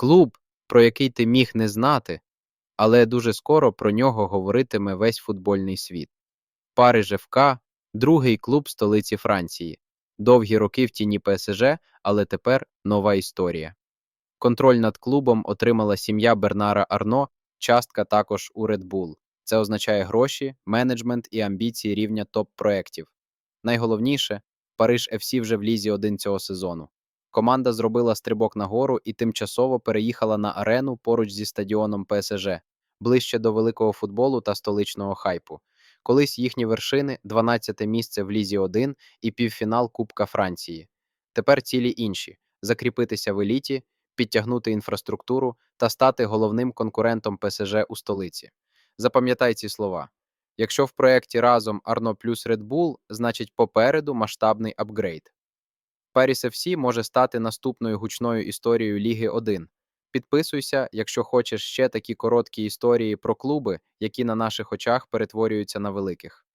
Клуб, про який ти міг не знати, але дуже скоро про нього говоритиме весь футбольний світ. Париж ФК – другий клуб столиці Франції. Довгі роки в тіні ПСЖ, але тепер нова історія. Контроль над клубом отримала сім'я Бернара Арно, частка також у Red Bull. Це означає гроші, менеджмент і амбіції рівня топ-проєктів. Найголовніше, Париж ФС вже в лізі один цього сезону. Команда зробила стрибок нагору і тимчасово переїхала на арену поруч зі стадіоном ПСЖ, ближче до великого футболу та столичного хайпу. Колись їхні вершини 12-те місце в Лізі 1 і півфінал Кубка Франції. Тепер цілі інші закріпитися в еліті, підтягнути інфраструктуру та стати головним конкурентом ПСЖ у столиці. Запам'ятай ці слова. Якщо в проєкті разом Арно плюс Red Bull, значить попереду масштабний апгрейд. Paris FC може стати наступною гучною історією Ліги 1. Підписуйся, якщо хочеш ще такі короткі історії про клуби, які на наших очах перетворюються на великих.